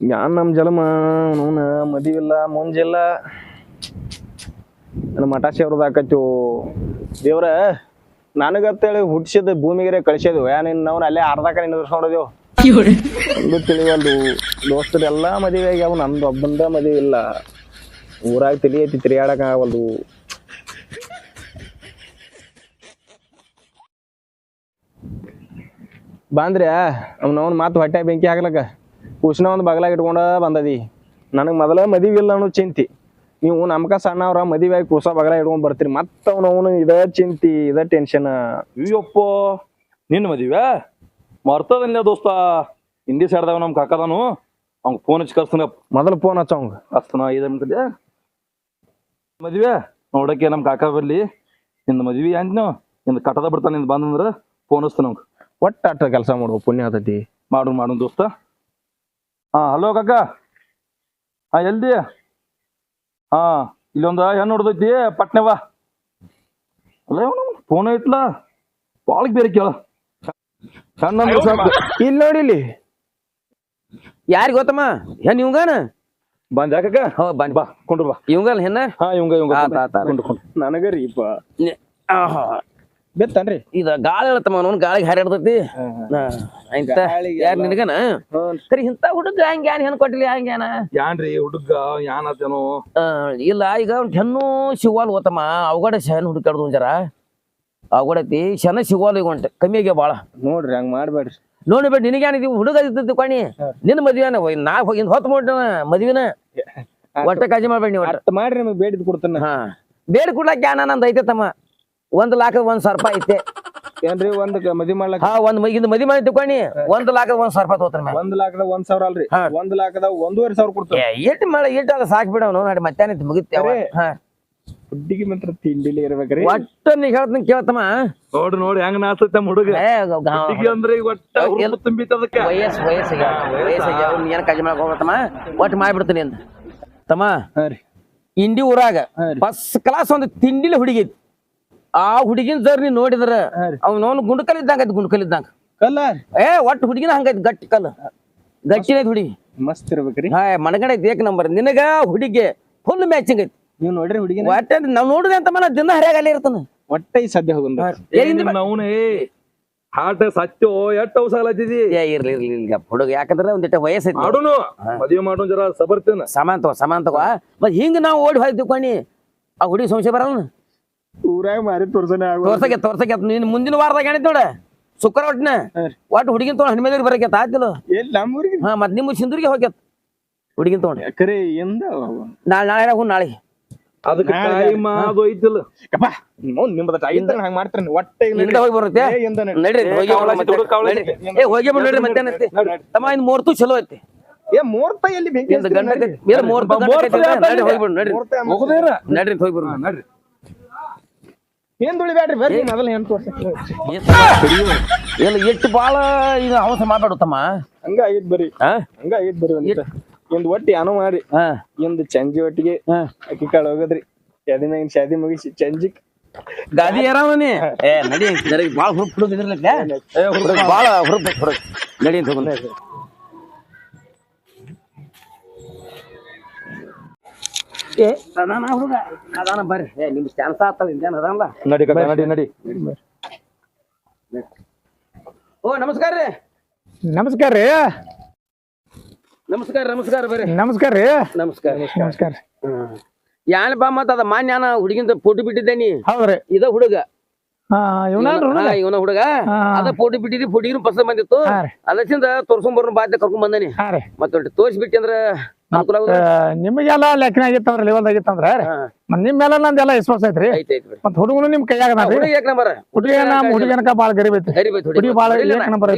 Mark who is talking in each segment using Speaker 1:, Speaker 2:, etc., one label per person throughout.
Speaker 1: ಯಾನ್ ನಮ್ ಜಲಮ ಅವನ ಮದಿವಿಲ್ಲ ಮುಂಜಿಲ್ಲ. ನನ್ನ ಮಠ ಅವ್ರದ್ದು ಹಾಕತ್ತು ದೇವ್ರ ನನಗತ್ತೇಳಿ ಹುಟ್ಟಿಸಿದ ಭೂಮಿಗೆ ಕಳಿಸಿದ್ವು. ನಿನ್ನ ನಾವು ಅಲ್ಲೇ ಅರ್ಧಕ ನಿಂದ್ರಸ್ಕೊಂಡದೇವು ಒಂದು ತಿಳಿವಲ್ದು. ದೋಸ್ತರು ಎಲ್ಲಾ ಮದುವೆ ಆಗ್ಯಾವ ನಂದು ಒಬ್ಬಂದ ಮದುವೆ ಇಲ್ಲ. ಊರಾಗ ತಿಳಿ ಐತಿ ತಿರ್ಗಾಡಕ ಆಗವಲ್ದು ಬಂದ್ರೆ ಅವ್ನವ್ನ ಮಾತು ಹೊಟ್ಟೆ ಬೆಂಕಿ ಹಾಕ್ಲಕ್ಕ? ಕುಶ್ನ ಒಂದು ಬಗಲಾಗ ಇಟ್ಕೊಂಡ ಬಂದದಿ. ನನಗೆ ಮೊದಲ ಮದುವೆ ಇಲ್ಲ ಅನ್ನೋ ಚಿಂತಿ. ನೀವು ನಮ್ಕ ಸಣ್ಣವ್ರ ಮದುವೆ ಆಗಿ ಕುಸ ಬಗಲ ಇಟ್ಕೊಂಡ್ ಬರ್ತೀರಿ. ಮತ್ತ ಅವನವನು ಇದ ಚಿಂತಿ ಇದ ಟೆನ್ಷನ್
Speaker 2: ಅಯ್ಯಪ್ಪ ನಿನ್ನ ಮದುವೆ ಮರ್ತದಲ್ಲ ದೋಸ್ತ. ಹಿಂದಿ ಸೈಡ್ದಾಗ ನಮ್ಮ ಕಾಕದಾನು. ಅವ್ನ್ ಫೋನ್ ಹಚ್ಚಿ ಕರ್ಸ್ತಾನ.
Speaker 1: ಮೊದಲು ಫೋನ್ ಹಚ್ಚವಂಗ
Speaker 2: ಹಸ್ತನ ಐದು ನಿಮಿಷ ಮದುವೆ ನೋಡಕ್ಕೆ ನಮ್ಮ ಕಾಕ ಬರ್ಲಿ. ನಿಂದ ಮದ್ವಿ ಅಂತನು ನಿಂದ ಕಟ್ಟದ ಬಿಡ್ತಾನೆ ನಿಂದ ಬಂದಂದ್ರ ಫೋನ್ ಹಚ್ತಾನ ಅವ್ನ್ಗ್.
Speaker 1: ಒಟ್ಟ ಅಟ್ಟ ಕೆಲಸ ಮಾಡುವ ಪುಣ್ಯ ಆತತಿ.
Speaker 2: ಮಾಡು ಮಾಡು ದೋಸ್ತ. ಹಾ ಹಲೋ ಕಕ್ಕ ಹಾ ಎಲ್ದಿ? ಹಾ ಇಲ್ಲೊಂದ ಹೆಣ್ಣು ಹೊಡೆದೈತಿ ಪಟ್ನೆ ಬಾ. ಅಲ್ಲ ಫೋನ್ ಐತ್ಲ? ಬಾಳಕ್ ಬೇರೆ ಕೇಳ. ಸಣ್ಣ ಸಾಕು.
Speaker 1: ಇಲ್ಲಿ ನೋಡಿ ಇಲ್ಲಿ.
Speaker 3: ಯಾರಿಗ್ ಗೊತ್ತಮ್ಮ? ಹೆಣ್ ಇವಂಗಾನ?
Speaker 2: ಬಂದ ಯಾಕಕ್ಕ
Speaker 3: ಹೋ ಬನ್ನಿ
Speaker 2: ಬಾ ಕೊಂಡ್ರು ಬಾ.
Speaker 3: ಇವಂಗಲ್ ಹೆಣ್ಣ?
Speaker 2: ಹಾ ಇವಂಗ ಇವಂಗ.
Speaker 3: ನನಗ ಆತ
Speaker 2: ಕೊಂಡು ಕೊಂಡು
Speaker 1: ನನಗರೀಪ
Speaker 3: ಆಹಾ.
Speaker 1: ಬೆತ್ತನ್ರಿ.
Speaker 3: ಇದ ಗಾಳಿ ಹೇಳ್ತಮ್ಮ ಅವ್ನು ಗಾಳಿಗೆ ಹಾರಾಡ್ತೈತಿ ಯಾರು ನಿನಗನ? ಕರಿ ಇಂತ ಹುಡುಗ ಹಂಗ ಹೆಣ್ ಕೊಟ್ಟಿಲ್ಲ ಹಂಗೇನ
Speaker 2: ಯಾನ್ರಿ ಹುಡುಗ? ಯಾನ್ ಆತೇನೋ?
Speaker 3: ಇಲ್ಲ ಈಗ ಅವ್ನ್ ಹೆಣ್ಣು ಸಿಗುವಲ್ ಓತಮ್ಮ ಅವಗಡೆ ಶನ್ ಹುಡುಕಾಡ್ದು ಜರ ಅವಗಡತಿ ಶನ ಸಿಗುವಲ್ ಈಗ ಹೊಂಟೆ ಕಮ್ಮಿ ಆಗ್ಯಾವ ಬಾಳ.
Speaker 1: ನೋಡ್ರಿ ಹಂಗ ಮಾಡ್ಬೇಡ್ರಿ.
Speaker 3: ನೋಡಿ ಬೇಡ ನಿನಗೇನಿದೀವಿ ಹುಡುಗ ಇದ್ದದ್ದು ಕೊಣಿ ನಿನ್ನ ಮದ್ವೆನ ನಾ ಹೋಗಿ ಹೊತ್ತು ಮಾಡ್ತಾನ ಮದ್ವಿನ? ಒಟ್ಟ ಕಾಜಿ ಮಾಡ್ಬೇಡಿ ನೀವು.
Speaker 1: ಮಾಡ್ರಿ ನಿಮಗೆ ಬೇಡಿದ್ ಕೊಡ್ತಾನ.
Speaker 3: ಹಾ. ಬೇಡ ಕೊಡ್ಲಾಕ ಯಾನ ನಂದು ಐತೆ ತಮ್ಮ. ಒಂದ್ ಲಾಕದ ಒಂದ್ ಸಾವಿರ ರೂಪಾಯಿ ಐತೆ.
Speaker 1: ಏನ್ರಿ ಒಂದ್ ಮದಿ ಮಾಡ್ಲಕ್
Speaker 3: ಹಾ ಒಂದ್ ಮ- ಇದು ಮದಿ ಮಾಡಿ ತಿಳ್ಕೊಣಿ ಒಂದ್ ಲಾಕದ ಒಂದ್ ಸಾವಿರ ರೂಪಾಯಿ ತಗೋತಾನ
Speaker 1: ಒಂದ್ ಲಾಖದ ಒಂದ್ ಸಾವಿರ ಅಲ್ರಿ.
Speaker 3: ಹಾ.
Speaker 1: ಒಂದ್ ಲಾಖದ ಒಂದೂವರೆ ಸಾವಿರ ಕೊಡ್ತಾರೆ
Speaker 3: ಎಟ್ ಮಾಡ ಎಟ್ ಅದ ಸಾಕ್ ಬಿಡವನು ನೋಡಿ ಮತ್ತೆ ಮುಗಿತೇವ
Speaker 1: ಅವ.
Speaker 3: ಹಾ.
Speaker 1: ಹುಡ್ಡಿಗೆ ಮಾತ್ರ ತಿಂಡಿಲಿ ಇರ್ಬೇಕ್ರಿ.
Speaker 3: ಒಟ್ಟ ನೀ ಹೇಳ್ತೀನಿ ಕೇಳ್ತಮ್ಮ.
Speaker 2: ನೋಡ್ರಿ ನೋಡಿ ಹೆಂಗ್ ನಾಸ್ತೈತೆ ಹುಡುಗ.
Speaker 3: ಏ, ಗ- ಗ-
Speaker 2: ಹುಡುಗಿ ಅಂದ್ರೆ ಈಗ ಒಟ್ಟ ಹುರುಪು ತುಂಬಿತ್ತದಕ್ಕ
Speaker 3: ವಯಸ್ಸು ವಯಸ್ಸಿಗೆ ವಯಸ್ಸಿಗೆ ಅವ್ನು ಏನ್ ಕಾಜಿ ಮಾಡಕ್ ಹೋಗತ್ತಮ್ಮ ಒಟ್ಟು ಮಾಡ್ಬಿಡ್ತೀನಿ ಅಂತ ತಮ್ಮ
Speaker 1: ಹಾ ರೀ.
Speaker 3: ಇಂಡಿ ಊರಾಗ ಫಸ್ಟ್ ಕ್ಲಾಸ್ ಒಂದು ತಿಂಡಿಲಿ ಹುಡುಗಿ ಐತಿ. ಆ ಹುಡುಗಿನ ಸರ್ ನೀ ನೋಡಿದ್ರ. ಅವ್ನವ್ನು ಗುಂಡ್ಕಲ್ ಇದ್ದಂಗ ಐತಿ ಗುಂಡ್ಕಲ್ ಇದ್ದಂಗ.
Speaker 1: ಕಲ್ಲ?
Speaker 3: ಏ ಒಟ್ಟು ಹುಡುಗಿನ ಹಂಗೈತಿ ಗಟ್ಟಿ ಕಲ್ಲ. ಗಟ್ಟಿನ ಐತಿ ಹುಡುಗಿ.
Speaker 1: ಮಸ್ತ್ ಇರ್ಬೇಕ್ರಿ.
Speaker 3: ಹಾ ಮನಗಡೆ ಐತಿ ಏಕ್ ನಂಬರ್. ನಿನಗ ಹುಡುಗಿ ಫುಲ್ ಮ್ಯಾಚಿಂಗ್ ಐತಿ
Speaker 1: ನೀವ್ ನೋಡ್ರಿ ಹುಡುಗಿ
Speaker 3: ಒಟ್ಟೆ ನಾವ್ ನೋಡಿದೆ ಅಂತ ಮನ ದಿನ ಹರಿಯಾಗ ಅಲ್ಲೇ ಇರ್ತಾನ.
Speaker 1: ಒಟ್ಟೆ ಈ ಸದ್ಯ ಹೋಗಂದ
Speaker 3: ಏ, ಹಿಂದೆ ಬಾ-
Speaker 2: ಅವನೇ ಹಾಟ ಸತ್ಯೋ ಎಷ್ಟ್
Speaker 3: ಏ ಇರ್ಲಿ ಇರ್ಲಿ ಇರ್ಲಿ ಹುಡುಗ. ಯಾಕಂದ್ರೆ ಒಂದಿಟ್ಟ ವಯಸ್ಸೈತಿ
Speaker 2: ಮಾಡುನು ಮದುವೆ ಮಾಡೋನ್ ಜರ ಸಬರ್ತೇನ.
Speaker 3: ಸಮಾನ್ ತಗೋ ಸಮಾನ ತಗೋ. ಮತ್ ಹಿಂಗ ನಾವು ಓಡಿ ಹೋಗಿ ಕೊಣಿ. ಆ ಹುಡುಗಿ ಸಂಶಯ ಬರಲ್ಲ
Speaker 1: ಊರಾಗ ಮಾರಿ ತೋರ್ಸನೆ ಆಗೋ
Speaker 3: ತೋರ್ಸಕ್ಕೆ ತೋರ್ಸಕ್ಕೆ ನೀನ್ ಮುಂದಿನ ವಾರದಾಗ ಏನಿತ್ತು ನೋಡ. ಶುಕ್ರ ಒಟ್ಟಿನ. ಒಟ್ಟು ಹುಡುಗಿನ ತೊಗೊಂಡು ಹಣ್ಮೇಲೆ ಬರಕ್ಕೆ
Speaker 1: ಎಲ್ಲಿ ನಮ್ಮೂರಿಗೆ?
Speaker 3: ಹಾ ಮತ್ ನಿಮ್ಮ ಸಿಂಧೂರಿಗೆ ಹೋಗ್ಯತ್. ಹುಡುಗಿನ ತೊಗೊಂಡು.
Speaker 1: ಎಂದ
Speaker 3: ನಾಳೆ ನಾಳೆ ಹೂ ನಾಳೆ.
Speaker 2: ಅದಕ್ಕೆ
Speaker 1: ನಾಳೆ
Speaker 2: ಟೈಮ್ ಅದು
Speaker 1: ಕಪ್ಪ ನೋಡ್ ನಿಮ್ಮದ ಟೈಮ್ ಹಂಗ ಮಾಡ್ತಾರ ಒಟ್ಟ ಈಗ
Speaker 3: ಹೋಗಿ ಬರುತ್ತೆ.
Speaker 1: ಏ, ಎಂದ ನಡ್ರಿ.
Speaker 3: ನಡ್ರಿ ಹೋಗಿ
Speaker 2: ಕಾವಲಾಸಿ
Speaker 3: ಮತ್ತೆ.
Speaker 2: ಹುಡುಗ ಕಾವಲಾಸಿ.
Speaker 3: ಏ ಹೋಗಿ ಬಿಡ್ ನಡ್ರಿ ಮಧ್ಯಾಹ್ನ ಐತಿ. ತಮ್ಮ ಇನ್ ಮೂರ್ತು ಚಲೋ ಐತಿ.
Speaker 1: ಏ ಮೂರ್ತ ಎಲ್ಲಿ
Speaker 3: ಗಂಡ ಮೂರ್ತು? ಹೋಗಿ ನಡ್ರಿ. ನಡ್ರಿ ಹೋಗಿ
Speaker 2: ನಡ್ರಿ.
Speaker 1: ಏನ್ ತುಳಿ ಬ್ಯಾಡ್ರಿ ಬರ್ರಿ ಮೊದಲ ಏನ್ ತೋರ್ಸ
Speaker 3: ಎಲ್ಲ ಎಷ್ಟು ಬಾಳ ಈಗ ಅವಸ ಮಾತಾಡು ತಮ್ಮ
Speaker 1: ಹಂಗ ಆಗಿದ್ ಬರ್ರಿ
Speaker 3: ಹಾ
Speaker 1: ಹಂಗ ಆಗಿದ್ ಬರ್ರಿ ಒಂದಿಟ ಇಂದ್ ಒಟ್ಟಿ ಏನೋ ಮಾಡಿ
Speaker 3: ಹಾ
Speaker 1: ಇಂದ್ ಚಂಜಿ ಒಟ್ಟಿಗೆ
Speaker 3: ಹಾ
Speaker 1: ಅಕ್ಕಿ ಕಾಳು ಹೋಗದ್ರಿ ಶಾದಿ ಮ್ಯಾಗಿನ ಶಾದಿ ಮುಗಿಸಿ ಚಂಜಿ
Speaker 3: ಗಾದಿ ಯಾರಾವನಿ ಏ ನಡಿ ನಡಿ ಬಾಳ ಹುರುಪ್ ಹುಡುಗ ಇದ್ರಲ್ಲಕ್ಕೆ ಏ ಹುಡುಗ ಬಾಳ ಹುರುಪ್ ಹುಡುಗ ನಡಿ ಅಂತ ಹೋಗೋಣ ಏ? ಅದಾನ ಹುಡುಗ. ಅದಾನ ಬರ್ರಿ. ಏ ನಿಮ್ ಚಾನ್ಸ್ ಆಗ್ತದ ಇಂದೇನ್ ಅದಲ್ಲ
Speaker 2: ನಡಿ ನಡಿ ನಡಿ.
Speaker 3: ಓ ನಮಸ್ಕಾರ ರೀ.
Speaker 4: ನಮಸ್ಕಾರ ರೀ.
Speaker 3: ನಮಸ್ಕಾರ ನಮಸ್ಕಾರ ಬರ್ರಿ.
Speaker 4: ನಮಸ್ಕಾರ ರೀ.
Speaker 3: ನಮಸ್ಕಾರ.
Speaker 4: ನಮಸ್ಕಾರ
Speaker 3: ಯಾನ್ ಬಾ ಮತ್ತ ಅದ ಮಾನ್ಯ ಹುಡುಗಿಂದ ಫೋಟೋ ಬಿಟ್ಟಿದ್ದೇನಿ
Speaker 4: ಹೌದ್ರಿ.
Speaker 3: ಇದ ಹುಡುಗ.
Speaker 4: ಹಾ ಇವನಲ್ರಿ
Speaker 3: ಹಾ, ಇವನ ಹುಡುಗ.
Speaker 4: ಹಾ.
Speaker 3: ಅದ ಫೋಟೋ ಬಿಟ್ಟಿದ್ದಿ ಫೋಟಿಗೂ ಪಸಂದ್ ಬಂದಿತ್ತು.
Speaker 4: ಹಾ ರೀ.
Speaker 3: ಅದಕ್ಕಿಂತ ತೋರ್ಸ್ಕೊಂಡ್ ಬರೋ ಬಾಧ್ಯ ಕರ್ಕೊಂಡ್ ಬಂದೇನಿ
Speaker 4: ಹಾ ರೀ.
Speaker 3: ಮತ್ತೆ ತೋರಿಸ್ಬಿಟ್ಟಿ ಅಂದ್ರ
Speaker 4: ನಿಮಗೆಲ್ಲ ಲೆಕ್ಕನ ಆಗಿತ್ತಂದ್ರ ಲೆವೆಲ್ ಆಗಿತ್ತಂದ್ರ. ಮತ್ ನಿಮ್ ಮೇಲೆ ನಂದೆಲ್ಲ ವಿಶ್ವಾಸ ಐತ್ರಿ. ಮತ್ ಹುಡುಗನು ನಿಮ್ ಕೈಯಾಗ ಅದಾನ್ರಿ.
Speaker 3: ಹುಡುಗ ಏಕ್ ನಂಬರ್.
Speaker 4: ಹುಡುಗ ನಮ್ ಹುಡುಗನಕ ಬಾಳ ಗರೀಬ್ ಐತಿ ಹುಡುಗಿ ಬಾಳ ನಂಬರ್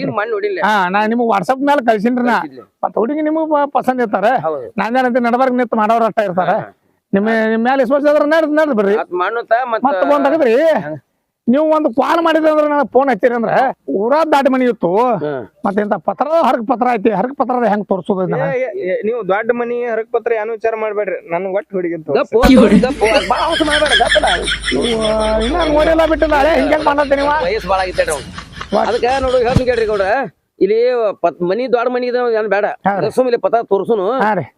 Speaker 4: ಹಾ ನಾ ನಿಮ್ಗ್ ವಾಟ್ಸಪ್ ಮೇಲೆ ಕಳ್ಸಿನ್ರಿ ನಾ. ಮತ್ ಹುಡುಗಿ ನಿಮಗ್ ಪಸಂದ್ ಇರ್ತಾರ. ನಾನೇನಂತ ನಡಬರ್ಗ್ ನಿಂತ್ ಮಾಡೋರ್ ಅಷ್ಟ ಇರ್ತಾರ. ನಿಮ್ಮ ನಿಮ್ ಮೇಲೆ ವಿಶ್ವಾಸ ಅದ್ರ ನಡ್ದ್ ನಡ್ದ್ ಬರ್ರಿ
Speaker 3: ಮತ್ ಮಣ್ಣುತ್ತ
Speaker 4: ನೀವು ಒಂದು ಕಾಲ್ ಮಾಡಿದ್ರೆ ಅಂದ್ರೆ ನನಗೆ ಫೋನ್ ಹಚ್ಚಿರಿ ಅಂದ್ರೆ ಊರ ದಾಟಿ ಮನಿ ಇತ್ತು. ಮತ್ತೆ ಇಂತ ಪತ್ರ ಹರಕ ಪತ್ರ ಐತಿ ಹರಕ ಪತ್ರದ ಹೆಂಗ್ ತೋರ್ಸೋದು
Speaker 1: ನೀವು ದೊಡ್ಡ ಮನಿ ಹರಕ ಪತ್ರ ಏನು ವಿಚಾರ ಮಾಡ್ಬೇಡ್ರಿ. ನನ್ ಒಟ್ಟು ಹುಡುಗಿ
Speaker 4: ಇನ್ನ ನೋಡಿಲ್ಲ ಬಿಟ್ಟಿಲ್ಲ ಹಳೆ ಹಿಂಗೆ ಮಾಡತ್ತೀನಿ
Speaker 3: ವಯಸ್ಸು ಆಗಿತ್ತೆ ಅದಕ್ಕೆ ನೋಡು ಹೇಳ್ತೀನಿ ಕೇಳ್ರಿ ಇಲ್ಲಿ ಪತ್ ಮನಿ ದೊಡ್ಡ ಮನಿ ಏನ್ ಬೇಡ. ಸುಮ್ ಇಲ್ಲಿ ಪತ ತೋರ್ಸುನು.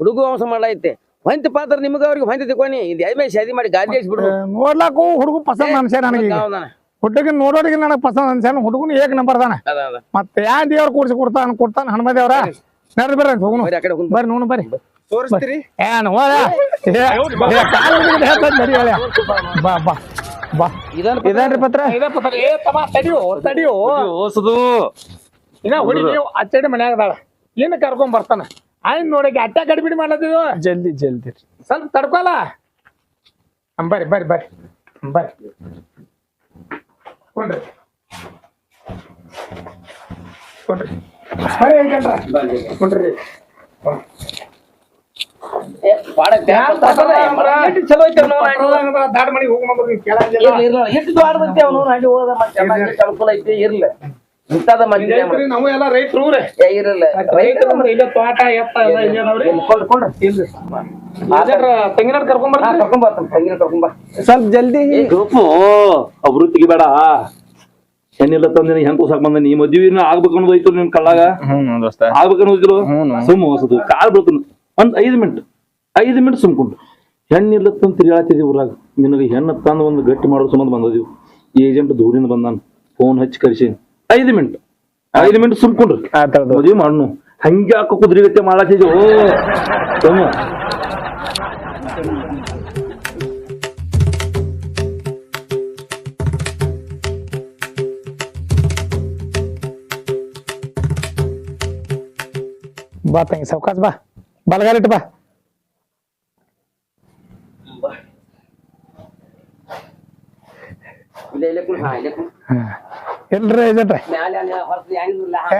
Speaker 3: ಹುಡುಗು ಅಂಶ ಮಾಡ್ಲೈತೆ. ಹೊಂತಿ ಪಾತ್ರ ನಿಮ್ಗ ಅವ್ರಿಗೆ ಹೊಂತಿ ತಿಳ್ಕೊನಿ ಇದು ಎಮ್ಮೆ ಶಾದಿ ಮಾಡಿ ಗಾದಿ ಹಚ್ಚಿಬಿಡ್ರಿ
Speaker 4: ನೋಡ್ಲಾಕು ಹುಡುಗ ಪಸಂದ್ ಅನ್ಸ್ಯಾನ ನನಗೆ ಹುಡುಗನ್ ನೋಡೋರಿಗೆ ನನಗೆ ಪಸಂದ್ ಅನ್ಸ್ಯಾನ. ಹುಡುಗನ್ ಏಕ್ ನಂಬರ್ ಅದಾನ ಮತ್ತೆ ಯಾ ದೇವ್ರ ಕೂಡ್ಸಿ ಕೊಡ್ತಾನ ಕೊಡ್ತಾನ ಹನುಮ ದೇವ್ರ ನಡ್ರಿ ಬರ್ರಿ ಹೋಗುನು. ಬರ್ರಿ ನೋಡು ಬರ್ರಿ.
Speaker 1: ತೋರಿಸ್ತೀರಿ?
Speaker 4: ಏನ್ ಹೋದ ನಡಿ. ಬಾ ಬಾ. ಬಾ
Speaker 1: ಇದೇನ್ರಿ ಪತ್ರ?
Speaker 4: ಇನ್ನ ಹುಡುಗಿ ಅಚ್ಚಡಿ ಮನ್ಯಾಗ ಅದಾಳ. ಏನ್ ಕರ್ಕೊಂಡ್ ಬರ್ತಾನ. ಆಯ್ನ್ ನೋಡಕ್ಕೆ ಅಟ್ಟ ಕಡಿಬಿಡಿ ಮಾಡತ್ತಿದ್ವು
Speaker 1: ಜಲ್ದಿ ಜಲ್ದಿ.
Speaker 4: ಸ್ವಲ್ಪ ತಡ್ಕೊಲ್ಲ. ಬರ್ರಿ ಬರ್ರಿ ಬರ್ರಿ ಬರ್ರಿ ಕೊಂಡ್ರಿ ಕೊಂಡ್ರಿ ಬರ್ರಿ ಹೆಂಗಂದ್ರ ಕೊಂಡ್ರಿ
Speaker 3: ಚಲೋ ಐತೆ ಅವ್ನು.
Speaker 4: ದಾಡ್ ಮನೆಗೆ ಹೋಗಿ ಬಂದ್ರು ನೀವು ಕೇಳಂಗಿಲ್ಲ
Speaker 3: ಇರ್ಲಿ, ಇರ್ಲಿ. ಎಷ್ಟು ದೊಡ್ಡದೈತಿ ಅವ್ನು ಅಲ್ಲಿ ಹೋದ ಮತ್ತೆ ಚೆನ್ನಾಗಿ ಅನುಕೂಲ ಐತಿ ಇರ್ಲಿ ಇಂಥದ ಮಂದಿ
Speaker 4: ರೈತ್ರಿ, ನಾವು ಎಲ್ಲ ರೈತರು ರೀ
Speaker 3: ಏ, ಇರ್ಲಿ
Speaker 4: ರೈತರು ಅಂದ್ರೆ ಇಲ್ಲೇ ತೋಟ ಎತ್ತ ಎಲ್ಲ ಇಲ್ಲೇ ತೆಂಗಿನ ಕರ್ಕೊಂಡ್
Speaker 3: ಹಾ,
Speaker 4: ಬರ್ತೀರಿ
Speaker 3: ಕರ್ಕೊಂಡ್ ಬರ್ತಾನೆ. ತಂಗಿನ ಕರ್ಕೊಂಡ್ ಬಾ.
Speaker 1: ಸ್ವಲ್ಪ ಜಲ್ದಿ.
Speaker 2: ಗಪ್ಪು ಒಬ್ರು ತೆಗಿಬೇಡ ಹೆಣ್ಣಿಲ್ಲ ತಂದಿನ ಹೆಂಗ್ ಕೂಸಾಕ್ ಬಂದ? ನೀ ಮದ್ವಿ ಆಗ್ಬೇಕು ಅನ್ನೋದು ಐತು ನಿನ್ ಕಳ್ಳಾಗ ಆಗ್ಬೇಕು ಅನ್ನೋದಿಲ್ಲ
Speaker 1: ಹ್ಞೂ
Speaker 2: ಸುಮ್ಮ ಹೊಸದು. ಕಾಲ್ ಬೀಳ್ತಾನ ಒಂದ್ ಐದ್ ಮಿನಿಟ್. ಐದ್ ಮಿನಿಟ್ ಸುಮ್ಕೊಂಡು ಹೆಣ್ಣಿಲ್ಲತ್ತಂತ ತಿರುಗಾಡ್ತಿದ್ವಿ ಊರಾಗ. ನಿನಗೆ ಹೆಣ್ಣು ತಂದು ಒಂದು ಗಟ್ಟಿ ಮಾಡೋ ಸಂಬಂಧ ಬಂದದಿವು. ಏಜೆಂಟ್ ದೂರಿಂದ ಬಂದಾನ. ಫೋನ್ ಹಚ್ಚಿ ಕರ್ಸಿ. ಐದ್ ಮಿನಿಟ್. ಐದ್ ಮಿನಿಟ್ ಸುಮ್ಕೊಂಡ್ರಿ ಮದ್ವಿ ಮಾಡ್ನು. ಹಂಗೆ ಹಾಕ ಕುದುರೆಗತ್ತೆ ಓ ಸುಮ್ಮ.
Speaker 4: ಬಾ ತಂಗಿ ಸಾವ್ಕಾಸ್ ಬಾ ಬಲಗಾಲಿಟ್ಟು ಬಾ
Speaker 3: ಏನಿಲ್ಲ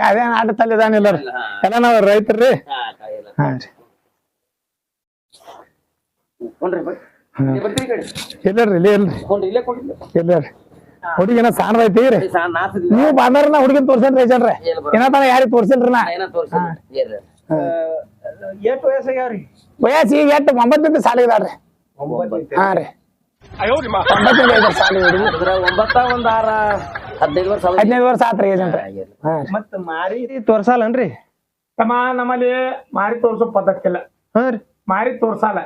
Speaker 4: ಅದೇನ್ ಆಟ ತಲೆ ಇದಾನಿಲ್ಲ ಎಲ್ಲ ನಾವ್ ರೈತರ್ರಿ
Speaker 3: ಹಾ
Speaker 4: ರೀ ಇಲ್ಲರಿ ಇಲ್ಲಿ ಇಲ್ರಿ ಇಲ್ಲರಿ ಹುಡುಗಿನ ಸಾಣ ಐತಿ ರೀ ನೀವು ಬಂದ್ರ ನಾ ಹುಡುಗಿನ ತೋರ್ಸೇನ್ರಿ
Speaker 3: ಬರೋಬ್ಬರಿ.
Speaker 4: ಏನ ತಾನ ಯಾರಿಗ್ ತೋರ್ಸಿಲ್ರಿ ನಾ.
Speaker 1: ಎಷ್ಟು ವಯಸ್ಸಾಗ್ಯಾವ್ರಿ?
Speaker 4: ವಯಸ್ಸು ಈಗ ಎಷ್ಟು? ಒಂಬತ್ತರಿಂದ ಸಾಲಿಗಿದಾರ್ರಿ ಹಾ ರೀ. ಒಂಬತ್ತರಿಂದ ಐದಾರು ಸಾಲಿ ಹುಡುಗಿ
Speaker 3: ಒಂಬತ್ತ ಒಂದ್ ಆರ ಹದಿನೈದು ವರ್ಷ.
Speaker 4: ಹದಿನೈದು ವರ್ಷ ಆತ್ರಿ ಏಜೆಂಟ್ರೆ ಹಾ ರೀ.
Speaker 1: ಮತ್ತ ಮಾರಿ ತೋರ್ಸಲ್ಲನ್ರಿ?
Speaker 4: ತಮ್ಮ ನಮ್ಮಲ್ಲಿ ಮಾರಿ ತೋರ್ಸೋ ಪದ್ಧತಿ ಇಲ್ಲ.
Speaker 1: ಹಾ ರೀ.
Speaker 4: ಮಾರಿ ತೋರ್ಸಲ್ಲ.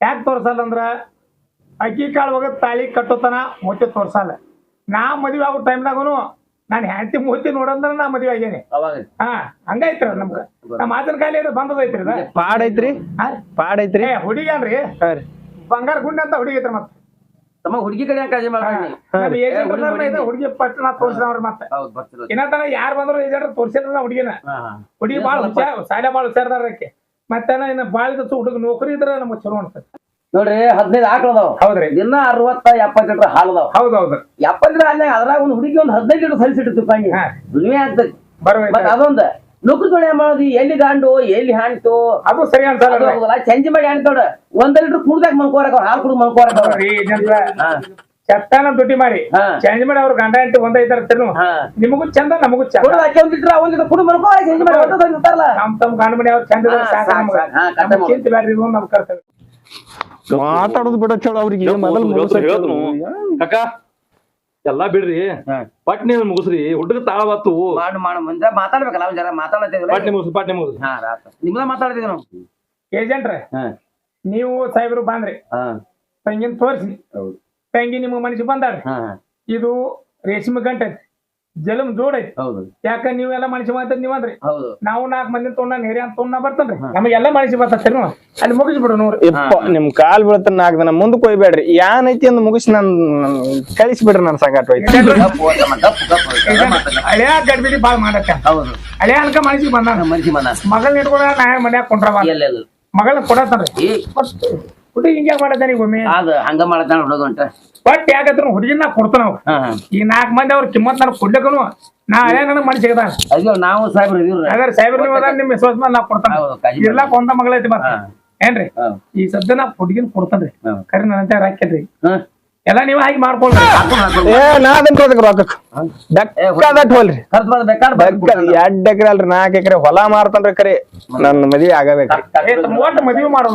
Speaker 4: ಯಾಕೆ ತೋರ್ಸಲ್ಲ ಅಂದ್ರ ಅಕ್ಕಿ ಕಾಳು ಹೋಗದ್ ತಾಳಿ ಕಟ್ಟೋತನ ಮೊಟ್ಟೆ ತೋರ್ಸಲ್ಲ. ನಾ ಮದ್ವೆ ಆಗೋ ಟೈಮ್ನಾಗನು ನಾನು ಹೆಂಡತಿ ಮೂರ್ತಿ ನೋಡಂದ್ರ ನಾ ಮದ್ವೆ ಆಗೇನಿ
Speaker 3: ಅವಾಗ?
Speaker 4: ಹಾ ಹಂಗೈತ್ರಿ ನಮ್ಗ. ನಮ್ಮ ಮಾತಿನ ಕಾಲಿ ಬಂದದೈತ್ರಿ ಇದ.
Speaker 1: ಪಾಡ್ ಐತ್ರಿ. ಪಾಡ್ ಐತ್ರಿ
Speaker 4: ಏ ಹುಡುಗನ್ರಿ
Speaker 1: ಹಾ ರೀ.
Speaker 4: ಬಂಗಾರ ಗುಂಡ ಅಂತ ಹುಡುಗಿ ಐತ್ರಿ ಮತ್ತೆ.
Speaker 3: ತಮ್ಮ ಹುಡುಗಿ ಕಡೆ
Speaker 4: ಕಾಜಿ ಇದು ಹುಡುಗಿ ಪಟ್ಟಣ ತೋರ್ಸಿದವ್ರ ಮತ್ತೆ. ಇನ್ನತನ ಯಾರು ಬಂದ್ರು ಏಜೆಂಟ್ ತೋರ್ಸಿದ್ರ ಹುಡುಗಿನ. ಹುಡುಗಿ ಬಾಳ ಹುಷಾರ್ ಸಾಲ ಬಾಳ ಹುಷಾರ್ದಾರ ಮತ್ತೆ ಇನ್ನ ಬಾಳ ಹುಡುಗ ನೌಕರಿ ಇದ್ರ ನಮಗ್ ಚಲೋ ಅನ್ಸತ್ತೆ
Speaker 3: ನೋಡ್ರಿ ಹದಿನೈದು ಆಕಳ ಅದಾವ.
Speaker 4: ಹೌದ್ರಿ.
Speaker 3: ದಿನ ಅರವತ್ತ ಎಪ್ಪತ್ತು ಲೀಟರ್ ಹಾಲು ಅದಾವ.
Speaker 4: ಹೌದೌದು.
Speaker 3: ಎಪ್ಪತ್ತು ಲೀಟರ್ ಹಾಲ್ನಾಗ ಅದ್ರಾಗ ಒಂದು ಹುಡುಗಿ ಒಂದು ಹದಿನೈದು ಲೀಟರ್ ಸಲಿಸಿಟ್ಟು ಹಂಗೆ
Speaker 4: ಹಾ.
Speaker 3: ದುನಿಮೆ ಆಗ್ತದೆ
Speaker 4: ಬರ್ಬೇಕು.
Speaker 3: ಮತ್ತ ಅದೊಂದ ನೌಕರಿ ತೊಳೆ ಮಾಡೋದು ಎಲ್ಲಿ ಗಾಂಡು ಎಲ್ಲಿ ಹಾಣ್ತು
Speaker 4: ಅದು ಸರಿ ಅನ್ಸಲ್ಲ
Speaker 3: ಅದು ಹೋಗಲ್ಲ ಚಂಜಿ ಮಾಡಿ ಹಾಣ್ತೋಡ ಒಂದ್ ಲೀಟರ್ ಕುಡ್ದಾಗ ಮಲ್ಕೋರ ಅವ್ರ ಹಾಲು ಕುಡ್ದು ಮನ್ಕೋರಕ್ ಅವ್ರ
Speaker 4: ನೋಡ್ರಿ ಹಾ. ಚತ್ತಾನ ದುಡ್ಡಿ ಮಾಡಿ.
Speaker 3: ಹಾ.
Speaker 4: ಚೇಂಜ್ ಮಾಡಿ ಅವ್ರ ಗಂಡ ಹೆಂಡತಿ ಒಂದೈತಾರ ತಿನ್ನು
Speaker 3: ಹಾ.
Speaker 4: ನಿಮಗೂ ಚಂದ ನಮಗೂ ಚಂದ.
Speaker 3: ಕುಡ್ದು ಹಾಕಿ ಒಂದ್ ಲೀಟರ್ ಒಂದ್ ಲೀಟರ್ ಕುಡಿದು ಮನ್ಕೋ ಚೇಂಜ್ ಮಾಡಿ
Speaker 4: ನಮ್ ತಮ್ ಗಂಡ ಮನೆ ಅವ್ರ ಚಂದ ಇದ್ರೆ
Speaker 3: ಹಾ,
Speaker 4: ಸಾಕು
Speaker 3: ಸಾಕ್,
Speaker 4: ನಮ್ಗ.
Speaker 3: ಸಾಕ್. ಹಾ, ಕಟ್ಟ
Speaker 4: ನಮ್ಗ್
Speaker 3: ಮಾಡು.
Speaker 4: ಚಿಂತೆ ಬ್ಯಾಡ್ರಿ ಇದು ನಮ್ ಕರ್ತವ್ಯ.
Speaker 1: ಮಾತಾಡೋದು ಬಿಡ ಚಳ ಅವ್ರಿಗೆ
Speaker 2: ಹೇಳ್ತು,
Speaker 1: ಮೊದಲು
Speaker 2: ಹೇಳ್ತು, ಹೇಳ್ತು. ಕಾಕ ಎಲ್ಲಾ ಬಿಡ್ರಿ. ಪಟ್ನಿ ಮುಗಿಸ್ರಿ ಹುಡುಗ ತಾಳವತ್ತು.
Speaker 3: ಮಾಡು ಮಾಡು ಮುಂದೆ ಮಾತಾಡ್ಬೇಕಲ್ಲ ಒಂದ್ ಜರ ಮಾತಾಡತ್ತಿದ್ರೆ
Speaker 2: ಪಟ್ನಿ ಮುಗಿಸ್ ಪಟ್ನಿ ಮುಗಿಸ್
Speaker 3: ಹಾ ರಾತ. ನಿಮ್ದ ಮಾತಾಡ್ತೀವಿ ನಾವು?
Speaker 4: ಏಜೆಂಟ್ರೆ
Speaker 3: ಹಾ.
Speaker 4: ನೀವು ಸಾಹೇಬ್ರು ಬಂದ್ರಿ.
Speaker 3: ಹಾ.
Speaker 4: ತಂಗಿನ ತೋರಿಸಿ.
Speaker 3: ಹೌದು.
Speaker 4: ತಂಗಿ ನಿಮ್ಮ ಮನುಷ್ಯ ಬಂದಾಡ್ರಿ
Speaker 3: ಹಾ.
Speaker 4: ಇದು ರೇಷ್ಮೆ ಗಂಟ. ಜಲಮ್ ಜೋಡ್ ಐತಿ
Speaker 3: ಹೌದು
Speaker 4: ಯಾಕ ನೀವೆಲ್ಲ ಮನುಷ್ಯ ಮಾತದ್ ನೀವಂದ್ರಿ
Speaker 3: ಹೌದು
Speaker 4: ನಾವು ನಾಲ್ಕು ಮಂದಿ ತೊಗೊಂಡ ನೇರಿ ಅಂತ ತೊಗೊಂಡ ಬರ್ತನ್ರಿ ನಮಗೆಲ್ಲ ಮನುಷ್ಯ ಬರ್ತೈತಿ ಅಲ್ಲಿ ಮುಗಿಸ್ಬಿಡು ನೋಡ್ರಿ
Speaker 1: ಇಪ್ಪ ನಿಮ್ ಕಾಲ್ ಬೀಳತ್ತ ನಾಲ್ಕು ದಿನ ಮುಂದಕ್ಕೆ ಕೊಯ್ಬೇಡ್ರಿ ಯಾನ್ ಐತಿ ಅಂದ್ ಮುಗಿಸಿ ನನ್ ಕಳಿಸ್ಬಿಡ್ರಿ ನನ್ ಸಂಗಾಟ
Speaker 3: ಗಪ್ಪು.
Speaker 4: ಹಳೆಯ ಗಡ್ಬಿಡಿ ಬಾಳ್ ಮಾಡತ್ತ
Speaker 3: ಹೌದು
Speaker 4: ಹಳೆಯ ಅನ್ಕ ಮನುಷ್ಯ ಬಂದ
Speaker 3: ಮನುಷ್ಯ ಮನ
Speaker 4: ಮಗಳನ್ನ ಇಟ್ಕೊಂಡ ನಾ ಮನ್ಯಾಗ ಕೊಂಡ್ರವ ಮಗಳನ್ನ ಕೊಡತ್ತಾನ್ರಿ
Speaker 3: ಏ
Speaker 4: ಹುಡುಗಿ ಹಿಂಗ ಮಾಡತ್ತಾನ ಈಗ ಒಮ್ಮೆ?
Speaker 3: ಅದ ಹಂಗ ಮಾಡತಾನ ಹುಡುಗ
Speaker 4: ಒಟ್ಟು ಯಾಕತ್ರ ಹುಡುಗಿನ ನಾ ಕೊಡ್ತಾನ ಈ ನಾಲ್ಕು ಮಂದಿ ಅವ್ರ ಕಿಮ್ಮತ್ ನಾನು ಕೊಡ್ಲಕ್ಕನು ನಾ ಹಳೆ ನನಗೆ ಮಾಡಿ ಸಿಗದ
Speaker 3: ಅಯ್ಯೋ ನಾವು ಸಾಹೇಬ್ರ
Speaker 4: ಹಾಗಾದ್ರೆ ಸಾಹೇಬ್ರ ನೀವು ಅದ ನಿಮ್ಮ ವಿಶ್ವಾಸ ಮೇಲೆ ನಾ ಕೊಡ್ತಾನ ಇರ್ಲಾಕ ಒಂದ ಮಗಳೈತಿ
Speaker 3: ಹಾ.
Speaker 4: ಏನ್ರಿ? ಈ ಸದ್ಯ ನಾ ಹುಡುಗಿನ ಕೊಡ್ತಾನ್ರಿ. ಕರೆ ನನ್ನ ಹಾಕಿದ್ರಿ
Speaker 3: ಹಾ.
Speaker 4: ಎಲ್ಲ ನೀವ್ ಹಾಕಿ ಮಾಡ್ಕೊಳ್ರಿ.
Speaker 1: ಬೆಕ್ಕದಟ್ ಹೋಲ್ರಿ.
Speaker 3: ಖರ್ಚು ಬೇಕಾದ್ರೆ
Speaker 1: ಬೆಕ್ಕ ಎರಡ್ ಎಕರೆ ಅಲ್ರಿ ನಾಲ್ಕು ಎಕರೆ ಹೊಲ ಮಾರ್ತನ್ರಿ ಕರೆ ನನ್ ಮದ್ವಿ ಆಗಬೇಕ್ರಿ
Speaker 4: ಒಟ್ಟು ಮದ್ವಿ ಮಾಡೋಣ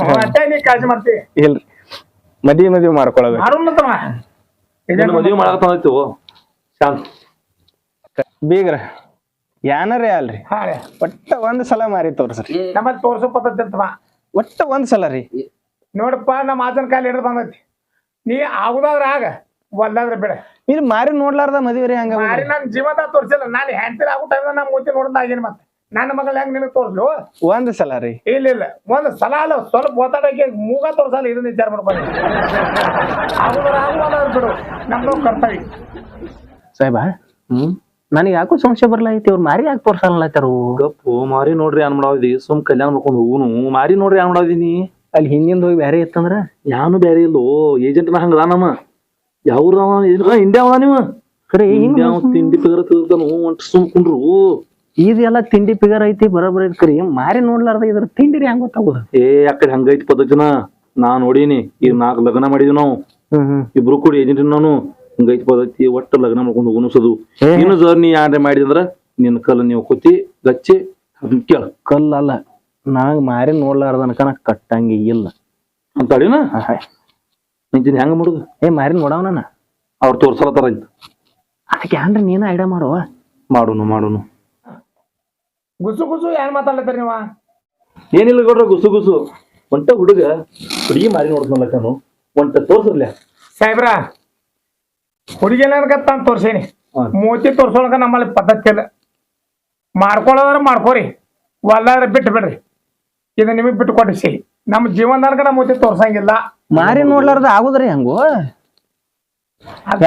Speaker 4: ನೀ ಕಾಳಜಿ ಮಾಡ್ತಿ.
Speaker 1: ಇಲ್ರಿ. ಮದ್ವಿ ಮದ್ವಿ ಮಾಡ್ಕೊಳಬೇಕು
Speaker 4: ಮಾಡೋಣ ತಮ್ಮ.
Speaker 2: ನಿನ್ನ ಮದುವೆ ಶಾಂತ್
Speaker 1: ಬೀಗ್ರ ಯಾನರೇ ಅಲ್ರಿ. ಒಟ್ಟ ಒಂದ್ ಸಲ ಮಾರಿ ತೋರ್ಸ್ರಿ.
Speaker 4: ನಮ್ಮ ತೋರ್ಸೋ ಪದ್ಧತಿ
Speaker 1: ಒಟ್ಟ ಒಂದ್ ಸಲ ರೀ.
Speaker 4: ನೋಡಪ್ಪ ನಮ್ಮ ಆತನ ಕಾಲ ಹಿಡಿದು ಬಂದೈತಿ. ನೀ ಆಗುದಾದ್ರ ಆಗ ಒಲ್ಲಾದ್ರ ಬಿಡ.
Speaker 1: ಇದು ಮಾರಿ ನೋಡ್ಲಾರ್ದ ಮದುವೆ ರೀ ಹಂಗ
Speaker 4: ಮಾರಿ ನನ್ ಜೀವದ ತೋರ್ಸಿಲ್ಲ ನಾನು ಹೆಂಡತಿ ಆಗೋ ಟೈಮ್ ನಾ ಮೂತಿ ನೋಡಿದ ಆಗೇನ್ ಮತ್ತೆ. ನನ್ನ ಮಗಳ ಹೆಂಗ್ ನಿನಗೆ ತೋರ್ಸ್ಲು?
Speaker 1: ಒಂದ್ ಸಲ ರೀ.
Speaker 4: ಇಲ್ಲ ಇಲ್ಲ. ಒಂದ್ ಸಲ ಅಲ್ಲ ಸ್ವಲ್ಪ ಒತ್ತಾಡಕ್ಕೆ ಮೂಗ ತೋರ್ಸಲ್ಲ ಇದನ್ನ ವಿಚಾರ ಮಾಡ್ಕೊಂಡು ಆಗುದಾರ ಆಗುವಲ್ಲ ಬಿಡು. ನಮ್ದು ಕರ್ತವ್ಯ.
Speaker 1: ಸಾಹೇಬ ನನಗೆ ಯಾಕೋ ಸಂಶಯ ಬರಲೈತಿ ಐತಿ ಅವ್ರು ಮಾರಿ ಯಾಕೆ ತೋರ್ಸಲ್ಲತ್ತಾರು?
Speaker 2: ಗಪ್ಪು ಮಾರಿ ನೋಡ್ರಿ ಅನ್ ಮಾಡೋದಿ ಸುಮ್ ಕಲ್ಯಾಣ ಮಾಡ್ಕೊಂಡು ಹೂನು ಮಾರಿ ನೋಡ್ರಿ ಏನ್ ಮಾಡಾವಿದೀನಿ
Speaker 1: ಅಲ್ಲಿ ಹಿಂದಿಂದ ಹೋಗಿ ಬೇರೆ ಇತ್ತಂದ್ರ?
Speaker 2: ಯಾನು ಬ್ಯಾರೆ ಇಲ್ಲೋ ಏಜೆಂಟ್ ಹಂಗದ ನಮ್ಮ. ಯಾವ್ರ ಇಂಡಿಯಾ ಅವ ನೀವು
Speaker 1: ಖರೆ
Speaker 2: ತಿಂಡಿ ಪಿಗರ್ ತಿಳ್ತಾನು ಅಂತ ಸುಮ್ ಕುಂಡ್ರು.
Speaker 1: ಇದೆಲ್ಲ ತಿಂಡಿ ಪಿಗರ್ ಐತಿ ಬರೋಬ್ಬರ ಐತಿ ಕರಿ. ಮಾರಿ ನೋಡ್ಲಾರ್ದ ಇದ್ರ ತಿಂಡಿ ರೀ ಹೆಂಗ್ ಗೊತ್ತಾಗೋದ?
Speaker 2: ಏ ಅಕ್ಕಡೆ ಹಂಗೈತಿ ಪದ್ಧತಿನ. ನಾ ನೋಡೀನಿ ಈಗ ನಾಲ್ಕು ಲಗ್ನ ಮಾಡಿದ್ವಿ ನಾವು. ಇಬ್ರು ಕೂಡಿ ಏಜೆಂಟ್ ನಾನು. ಹಂಗೈತಿ ಪದ್ಧತಿ ಒಟ್ಟು ಲಗ್ನ ಮಾಡ್ಕೊಂಡು ಹೋಗುನುಸದು ಏನು ಜರ್ನಿ ಯಾರೇ ಮಾಡಿದ್ರ ಮಾಡಿದಂದ್ರ ನಿನ್ನ ಕಲ್ಲ ನೀವು ಕೊತ್ತಿ ಗಚ್ಚಿ ಕೇಳ.
Speaker 1: ಕಲ್ಲ ಅಲ್ಲ ನಾಗ್ ಮಾರಿ ನೋಡ್ಲಾರ್ದ ನಾ ಕಟ್ಟಂಗಿ ಇಲ್ಲ.
Speaker 2: ಅಂತ ಅಡಿನ
Speaker 1: ಆಹ್.
Speaker 2: ನಿಂತಿನ ಹೆಂಗ ಮಾಡುದು?
Speaker 1: ಏ ಮಾರಿ ನೋಡವನ
Speaker 2: ಅವ್ರು ತೋರ್ಸಲತ್ತಾರ ಅಂತ
Speaker 1: ಅದಕ್ಕೆ ಏನ್ರ ನೀನ ಐಡಿಯಾ ಮಾಡುವ
Speaker 2: ಮಾಡುನು ಮಾಡುನು.
Speaker 4: ಗುಸು ಗುಸು ಏನ್ ಮಾತಾಡ್ಲತ್ತಾರ ನೀವ?
Speaker 2: ಏನಿಲ್ಲ ಗೌಡ್ರ ಗುಸು ಗುಸು ಒಂಟ ಹುಡುಗ ಹುಡುಗಿ ಮಾರಿ ನೋಡ್ತಾನಲ್ಲಕ್ಕನು ಒಂಟ ತೋರ್ಸರ್ಲೆ?
Speaker 4: ಸಾಹೇಬ್ರ ಹುಡುಗಿನ ತಾನು ತೋರ್ಸೇನಿ.
Speaker 2: ಮೋತಿ
Speaker 4: ಮೂತಿ ತೋರ್ಸೋಳಕ ನಮ್ಮಲ್ಲಿ ಪದ್ಧತಿ ಅದ ಮಾಡ್ಕೊಳ್ಳೋದ್ರ ಮಾಡ್ಕೋರಿ. ಒಲ್ಲಾದ್ರೆ ಬಿಟ್ಟು ಬಿಡ್ರಿ ಇದು ನಿಮಗ್ ಬಿಟ್ಟು ಕೊಟ್ಟಿಸಿ. ನಮ್ಮ ಜೀವನದಾಗ ನಮ್ಮ ಮೂತಿ ತೋರ್ಸಂಗಿಲ್ಲ.
Speaker 1: ಮಾರಿ ನೋಡ್ಲಾರ್ದ ಆಗುದ್ರಿ ಹಂಗು?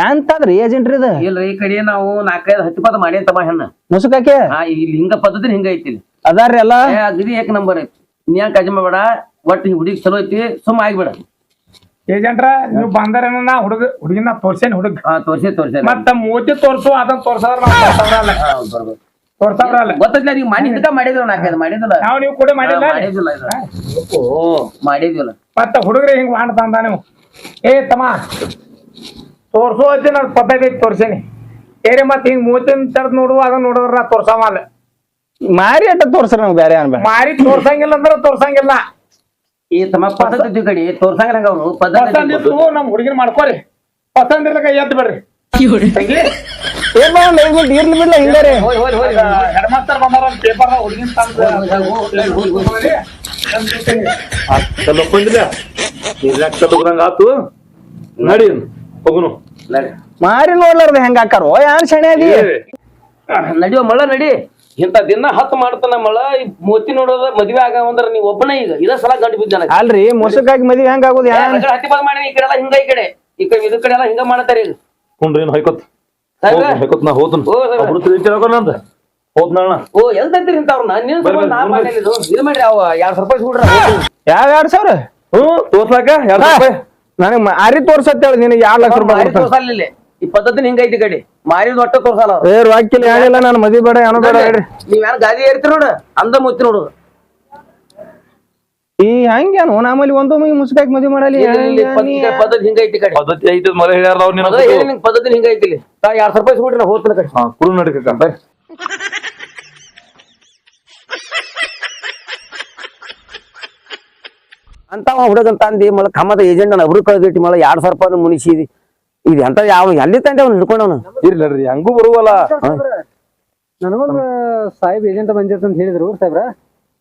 Speaker 1: ಎಂತದ್ರಿ ಏಜೆಂಟ್ ರೀ ಇದು?
Speaker 3: ಇಲ್ರಿ ಈ ಕಡೆ ನಾವು ನಾಲ್ಕೈದು ಹತ್ತು ಪದ ಮಾಡಿ ತಮ್ಮ ಹೆಣ್ಣ.
Speaker 1: ಮುಸುಕಾಕೆ
Speaker 3: ಆ ಇಲ್ಲಿ ಹಿಂಗ ಪದ್ಧತಿ ಹಿಂಗ ಐತಿ ಇಲ್ಲಿ.
Speaker 1: ಅದಾರ್ರಿ ಎಲ್ಲ?
Speaker 3: ಏ ಅಗದಿ ಏಕ್ ನಂಬರ್ ಐತಿ. ನೀ ಯಾಕೆ ಕಾಜಿ ಬೇಡ ಒಟ್ಟು ಹುಡುಗಿ ಚಲೋ ಐತಿ ಸುಮ್ಮ ಆಗ್ಬೇಡ.
Speaker 4: ಏಜೆಂಟ್ರ ನೀವು ಬಂದರೇನ ನಾ ಹುಡುಗ ಹುಡುಗಿನ ತೋರ್ಸೇನ್ ಹುಡುಗ.
Speaker 3: ಹಾ ತೋರ್ಸಿ ತೋರ್ಸಿ.
Speaker 4: ಮತ್ತ ಮೂತಿ ತೋರ್ಸು ಅದನ್ನ ತೋರ್ಸೋದ್ರ ನಾವು ತೋರ್ಸವ್ರ ಅಲ್ಲ
Speaker 3: ಗೊತ್ತಿಲ್ಲ ನೀವು ಮನೆ ಹಿಂದಕ ಮಾಡಿದ್ರು ನಾಲ್ಕೈದು ಮಾಡಿದಿಲ್ಲ
Speaker 4: ನಾವು ನೀವು ಕೂಡ ಮಾಡಿಲ್ಲ
Speaker 3: ಮಾಡಿದಿಲ್ಲ ಇದು. ಓ ಮಾಡಿದಿಲ್ಲ
Speaker 4: ಮತ್ತ ಹುಡುಗ್ರಿ ಹಿಂಗ್ ಮಾಡ್ತಂದ ನೀವು. ಏ ತಮ್ಮ. ತೋರ್ಸು ಅಜ್ಜಿ ನಾನು ಪದ್ಧತಿ ತೋರ್ಸೇನಿ. ಏರಿ ಮತ್ತೆ ಹಿಂಗ್ ಮೂತಿನ ತರದ್ ನೋಡುವ ಅದನ್ನ ನೋಡಿದ್ರ ನಾ ತೋರ್ಸವಲ್ಲ
Speaker 1: ಮಾರಿ ಅಟ್ಟ ತೋರ್ಸ್ರಿ ನಮ್ಗೆ ಬೇರೆ ಅನ್ಬೇಡ
Speaker 4: ಮಾರಿ ತೋರ್ಸಂಗಿಲ್ಲ ಅಂದ್ರ ತೋರ್ಸಂಗಿಲ್ಲ.
Speaker 3: ಈ ತಮ್ಮ ಪದ್ಧತಿ ಕಡೆ ತೋರ್ಸಂಗಿಲ್ಲ ಅವ್ರು. ಪದ್ಧತಿ
Speaker 4: ನಮ್ ಹುಡುಗಿನ ಮಾಡ್ಕೋರಿ. ಪಸಂದ್ ಇರ್ಲಕ್ಕ ಎದ್ದು ಬಿಡ್ರಿ
Speaker 1: ಏನ್ ಮಾಡೋಣ ಮಿನಿಟ್ ಇರ್ಲಿ ಬಿಡ್ಲ ಹಿಂಗಾರೆ
Speaker 4: ಮಾಸ್ತರ್ ಬಂದಾರ ಪೇಪರ್ ಹುಡುಗಿನ ತಂದು
Speaker 2: ಒಪ್ಕೊಂಡಿಲ್ಲ ತಗೊಂಡಂಗ ಆತು ನಡಿ ಹೋಗುನು
Speaker 3: ನಡಿ.
Speaker 1: ಮಾರಿ ನೋಡ್ಲಾರ್ದ ಹೆಂಗ ಹಾಕಾರೋ ಯಾನ್ ಶಣೆ ಅದಿ?
Speaker 3: ನಡಿಯೋ ಮಳ ನಡಿ. ಇಂತ ದಿನ ಹತ್ತು ಮಾಡ್ತಾನ ಮಳ. ಈ ಮೋತಿ ನೋಡೋದ ಮದ್ವೆ ಆಗವಂದ್ರ ನೀವ್ ಒಬ್ಬನೇ ಈಗ. ಇದ ಸಲ ಗಂಟು ಬಿದ್ದ
Speaker 1: ಅಲ್ರಿ ಮೋಸಕ್ಕಾಗಿ ಮದ್ವೆ ಹೆಂಗ ಆಗೋದು? ಯಾನ್?
Speaker 3: ಹತ್ತಿ ಬಾಗ ಮಾಡಿ ಈ ಕಡೆ ಎಲ್ಲ ಹಿಂಗ ಈ ಕಡೆ. ಈ ಕಡೆ ಇದ ಕಡೆ ಎಲ್ಲ ಹಿಂಗ ಮಾಡ್ತಾರೆ ಈಗ.
Speaker 2: ಕುಂಡ್ರಿ? ಹೊಯ್ಕೊತ್. ನಾ ಹೋತನ್
Speaker 3: ಓ,
Speaker 2: ತಿಳ್ಕೊಂಡ್
Speaker 3: ನೀನ್ ನಾ
Speaker 2: ಬರ್ರಿ.
Speaker 3: ಇದು. ಇದು ಮಾಡ್ರಿ ಅವ ಎರಡ್ ಸಾವಿರ ರೂಪಾಯಿ
Speaker 1: ಯಾವ ಎರಡ್ ಸಾವಿರ?
Speaker 2: ಹ್ಮ್ ತೋರ್ಸಾಕ ಎರಡ್ ರೂಪಾಯಿ?
Speaker 1: ನನಗ್ ಮಾರಿ ತೋರ್ಸತ್ ಹೇಳಿ ನಿನಗೆ ಎರಡ್ ಲಕ್ಷ ರೂಪಾಯಿ
Speaker 3: ಮಾರಿ
Speaker 1: ಕೊಡ್ತಾನೆ.
Speaker 3: ತೋರ್ಸಲ್ಲ ಇಲ್ಲಿ. ಈ ಪದ್ಧತಿ ಹಿಂಗ ಐತಿ ಈ ಕಡೆ. ಮಾರಿದ ಒಟ್ಟ ತೋರ್ಸಲ್ಲ ಅವ್ರು.
Speaker 1: ಏ ರೊಕ್ಕಿಲ್ಲ ಏನಿಲ್ಲ ನಾನು ಮದ್ವಿ ಬೇಡ ಏನೋ ಬೇಡ ಹೇಳ್ರಿ
Speaker 3: ನೀವ್ ಯಾರು ಗಾದಿ ಏರ್ತಿ ನೋಡ? ಅಂದ ಮುತ್ತಿ ನೋಡು.
Speaker 1: ಈ ಹಂಗೇನು ನಮ್ಮಲ್ಲಿ ಒಂದೊಮ್ಮೆ ಮುಸ್ಕಾಕ್ ಮದುವೆ ಮಾಡಲಿ.
Speaker 3: ಪದ್ಧತಿ ಹಿಂಗೈತಿ ಕಡೆ ಪದ್ಧತಿ ಐತಿ ಈ ಕಡೆ.
Speaker 2: ಮರ ಹೇಳ್ಯಾರ ಅವ್ರು
Speaker 3: ಮೊದಲ
Speaker 2: ನಿನ್ನ
Speaker 3: ಹೇಳಿ ನಿಂಗ್ ಪದ್ಧತಿ ಹಿಂಗ ಐತಿ ಇಲ್ಲಿ. ತಾ ಎರಡ್ ಸಾವಿರ ರೂಪಾಯಿ ಸುಡ್ರಿ ನಾ ಹೋಗ್ತಾನ ಕಡೆ.
Speaker 2: ಹಾ ಕುರು ನಡಿಕ ಬರ್ರಿ
Speaker 3: ಅಂತ ಹುಡುಗ ಅಂತ ಅಂದಿ ಮಳ ಕಮ್ಮದ ಏಜೆಂಟ್ ಅವ್ರು ಕಳೆದಿಟ್ಟು ಮಳ ಎರಡ್ ಸಾವಿರ ರೂಪಾಯಿ ಮುನಿಸಿದಿ ಇದು. ಅಂತ ಯಾವ ಎಲ್ಲಿ ತಂದೆ ಅವ್ನು ಹಿಡ್ಕೊಂಡವನು?
Speaker 2: ಇರ್ಲಿ ಹಂಗೂ ಬರುವಲ್ಲ.
Speaker 5: ನನಗೊಂದು ಸಾಹೇಬ್ ಏಜೆಂಟ್ ಬಂದಿರ್ತಂತ ಹೇಳಿದ್ರು ಸಾಹೇಬ್ರ.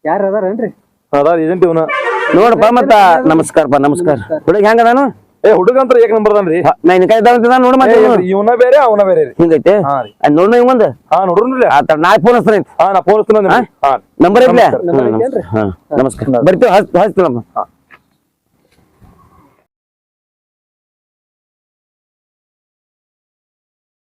Speaker 5: ಯಾರು ಅದಾರೇನ್ರಿ?
Speaker 2: ಅದಾರ ಏಜೆಂಟ್ ಇವನ?
Speaker 3: ನೋಡಪ್ಪ ಮತ್ತ ನಮಸ್ಕಾರಪ್ಪ ನಮಸ್ಕಾರ. ಹುಡುಗ ಹೆಂಗ ನಾನು
Speaker 2: ಏ ಹುಡುಗ ಅಂತ ಏಕ್ ನಂಬರ್ ಅದಾನ್ರಿ.
Speaker 3: ನಾ ಇನ್ ಕೈ ನೋಡು ಮತ್ತೆ
Speaker 2: ಇವನ. ಬೇರೆ ಅವನ ಬೇರೆ ರೀ.
Speaker 3: ಹಿಂಗೈತೆ? ನೋಡ್ನ ಇವಂದ
Speaker 2: ಹಾ ನೋಡ್ರಿ
Speaker 3: ಆತ ನಾ ಫೋನ್ ಹಚ್ತಾನೆ
Speaker 2: ಹಾ ನಾ ಫೋನ್ ಹಚ್ತೀನಿ ಹಾ?
Speaker 3: ನಂಬರ್? ಹಾ ನಮಸ್ಕಾರ. ಬರ್ತೀವಿ ಹಚ್ ಹಚ್ತೀವಮ್ಮ